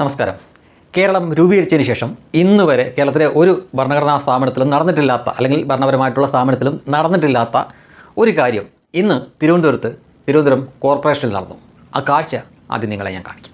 നമസ്കാരം. കേരളം രൂപീകരിച്ചതിന് ശേഷം ഇന്ന് വരെ കേരളത്തിലെ ഒരു ഭരണഘടനാ സ്ഥാപനത്തിലും നടന്നിട്ടില്ലാത്ത അല്ലെങ്കിൽ ഭരണപരമായിട്ടുള്ള സ്ഥാപനത്തിലും നടന്നിട്ടില്ലാത്ത ഒരു കാര്യം ഇന്ന് തിരുവനന്തപുരത്ത് തിരുവനന്തപുരം കോർപ്പറേഷനിൽ നടന്നു. ആ കാഴ്ച ആദ്യം നിങ്ങളെ ഞാൻ കാണിക്കും.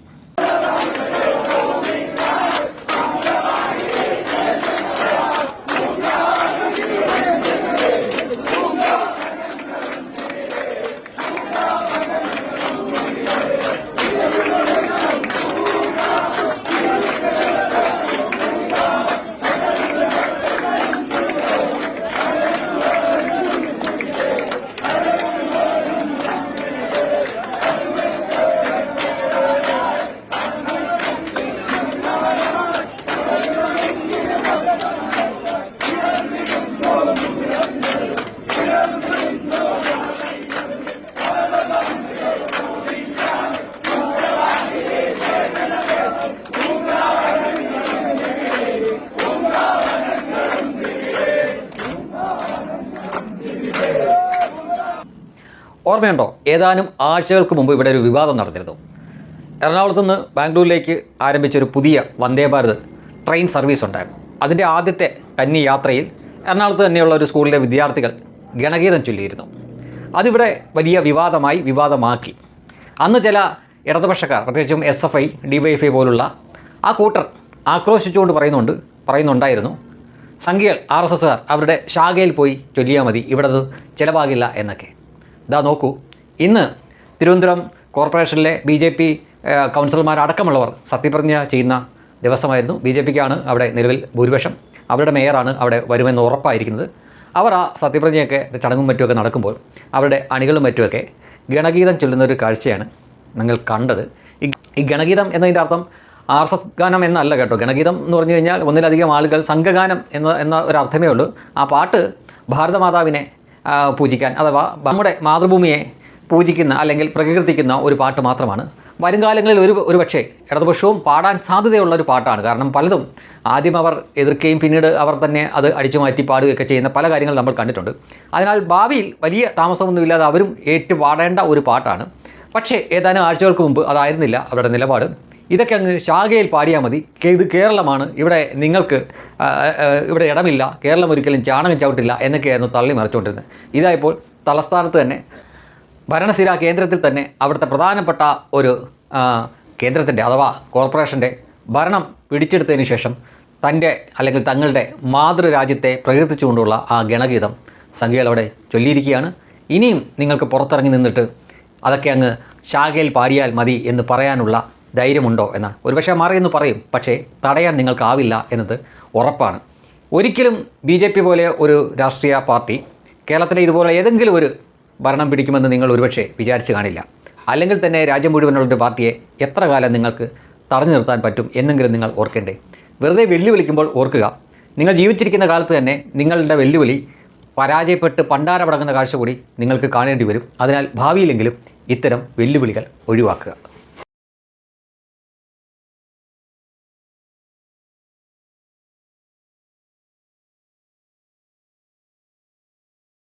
ഓർമ്മയുണ്ടോ? ഏതാനും ആഴ്ചകൾക്ക് മുമ്പ് ഇവിടെ ഒരു വിവാദം നടന്നിരുന്നു. എറണാകുളത്ത് നിന്ന് ബാംഗ്ലൂരിലേക്ക് ആരംഭിച്ച ഒരു പുതിയ വന്ദേ ഭാരത് ട്രെയിൻ സർവീസ് ഉണ്ടായിരുന്നു. അതിന്റെ ആദ്യത്തെ കന്നി യാത്രയിൽ എറണാകുളത്ത് തന്നെയുള്ള ഒരു സ്കൂളിലെ വിദ്യാർത്ഥികൾ ഗണഗീതം ചൊല്ലിയിരുന്നു. അതിവിടെ വലിയ വിവാദമായി വിവാദമാക്കി. അന്ന് ചില ഇടതുപക്ഷക്കാർ പ്രത്യേകിച്ചും S F I D Y F I പോലുള്ള ആ കൂട്ടർ ആക്രോശിച്ചുകൊണ്ട് പറയുന്നുണ്ട് പറയുന്നുണ്ടായിരുന്നു സംഘികൾ ആർ എസ് എസ്സുകാർ അവരുടെ ശാഖയിൽ പോയി ചൊല്ലിയാൽ മതി ഇവിടെ അത് ചിലവാകില്ല എന്നൊക്കെ. ഇതാ നോക്കൂ. ഇന്ന് തിരുവനന്തപുരം കോർപ്പറേഷനിലെ ബി ജെ പി കൗൺസിലർമാരടക്കമുള്ളവർ സത്യപ്രതിജ്ഞ ചെയ്യുന്ന ദിവസമായിരുന്നു. ബി ജെ പിക്കാണ് അവിടെ നിലവിൽ ഭൂരിപക്ഷം. അവരുടെ മേയറാണ് അവിടെ വരുമെന്ന് ഉറപ്പായിരിക്കുന്നത്. അവർ ആ സത്യപ്രതിജ്ഞയൊക്കെ ചടങ്ങും മറ്റുമൊക്കെ നടക്കുമ്പോൾ അവരുടെ അണികളും മറ്റുമൊക്കെ ഗണഗീതം ചൊല്ലുന്ന ഒരു കാഴ്ചയാണ് നിങ്ങൾ കണ്ടത്. ഈ ഗണഗീതം എന്നതിന്റെ അർത്ഥം ആർ എസ് എസ് ഗാനം എന്നല്ല കേട്ടോ. ഗണഗീതം എന്ന് പറഞ്ഞു കഴിഞ്ഞാൽ ഒന്നിലധികം ആളുകൾ സംഘഗാനം എന്ന എന്ന ഒരു അർത്ഥമേ ഉള്ളൂ. ആ പാട്ട് ഭാരതമാതാവിനെ പൂജിക്കാൻ അഥവാ നമ്മുടെ മാതൃഭൂമിയെ പൂജിക്കുന്ന അല്ലെങ്കിൽ പ്രകീർത്തിക്കുന്ന ഒരു പാട്ട് മാത്രമാണ്. വരുംകാലങ്ങളിൽ ഒരു ഒരു പക്ഷേ ഇടതുപക്ഷവും പാടാൻ സാധ്യതയുള്ള ഒരു പാട്ടാണ്. കാരണം പലതും ആദ്യം അവർ എതിർക്കുകയും പിന്നീട് അവർ തന്നെ അത് അടിച്ചു മാറ്റി പാടുകയൊക്കെ ചെയ്യുന്ന പല കാര്യങ്ങൾ നമ്മൾ കണ്ടിട്ടുണ്ട്. അതിനാൽ ഭാവിയിൽ വലിയ താമസമൊന്നുമില്ലാതെ അവരും ഏറ്റുപാടേണ്ട ഒരു പാട്ടാണ്. പക്ഷേ ഏതാനും ആഴ്ചകൾക്ക് മുമ്പ് അതായിരുന്നില്ല അവരുടെ നിലപാട്. ഇതൊക്കെ അങ്ങ് ശാഖയിൽ പാടിയാൽ മതി. ഇത് കേരളമാണ്. ഇവിടെ നിങ്ങൾക്ക് ഇവിടെ ഇടമില്ല. കേരളം ഒരിക്കലും ചാണകം ചവിട്ടില്ല എന്നൊക്കെയായിരുന്നു തള്ളി മറിച്ചുകൊണ്ടിരുന്നത്. ഇതായപ്പോൾ തലസ്ഥാനത്ത് തന്നെ ഭരണസ്ഥിര കേന്ദ്രത്തിൽ തന്നെ അവിടുത്തെ പ്രധാനപ്പെട്ട ഒരു കേന്ദ്രത്തിന്റെ അഥവാ കോർപ്പറേഷന്റെ ഭരണം പിടിച്ചെടുത്തതിന് ശേഷം തന്റെ അല്ലെങ്കിൽ തങ്ങളുടെ മാതൃരാജ്യത്തെ പ്രകീർത്തിച്ചുകൊണ്ടുള്ള ആ ഗണഗീതം സംഖ്യകൾ അവിടെ ചൊല്ലിയിരിക്കുകയാണ്. ഇനിയും നിങ്ങൾക്ക് പുറത്തിറങ്ങി നിന്നിട്ട് അതൊക്കെ അങ്ങ് ശാഖയിൽ പാടിയാൽ മതി എന്ന് പറയാനുള്ള ധൈര്യമുണ്ടോ എന്നാണ് ഒരുപക്ഷെ മാറിയെന്ന് പറയും പക്ഷേ തടയാൻ നിങ്ങൾക്കാവില്ല എന്നത് ഉറപ്പാണ്. ഒരിക്കലും ബി ജെ പി പോലെ ഒരു രാഷ്ട്രീയ പാർട്ടി കേരളത്തിലെ ഇതുപോലെ ഏതെങ്കിലും ഒരു ഭരണം പിടിക്കുമെന്ന് നിങ്ങൾ ഒരുപക്ഷെ വിചാരിച്ച് കാണില്ല. അല്ലെങ്കിൽ തന്നെ രാജ്യം മുഴുവനുള്ള ഒരു പാർട്ടിയെ എത്ര കാലം നിങ്ങൾക്ക് തടഞ്ഞു നിർത്താൻ പറ്റും എന്നെങ്കിലും നിങ്ങൾ ഓർക്കേണ്ടേ. വെറുതെ വെല്ലുവിളിക്കുമ്പോൾ ഓർക്കുക നിങ്ങൾ ജീവിച്ചിരിക്കുന്ന കാലത്ത് തന്നെ നിങ്ങളുടെ വെല്ലുവിളി പരാജയപ്പെട്ട് പണ്ടാരമടങ്ങുന്ന കാഴ്ച കൂടി നിങ്ങൾക്ക് കാണേണ്ടി വരും. അതിനാൽ ഭാവിയിലെങ്കിലും ഇത്തരം വെല്ലുവിളികൾ ഒഴിവാക്കുക.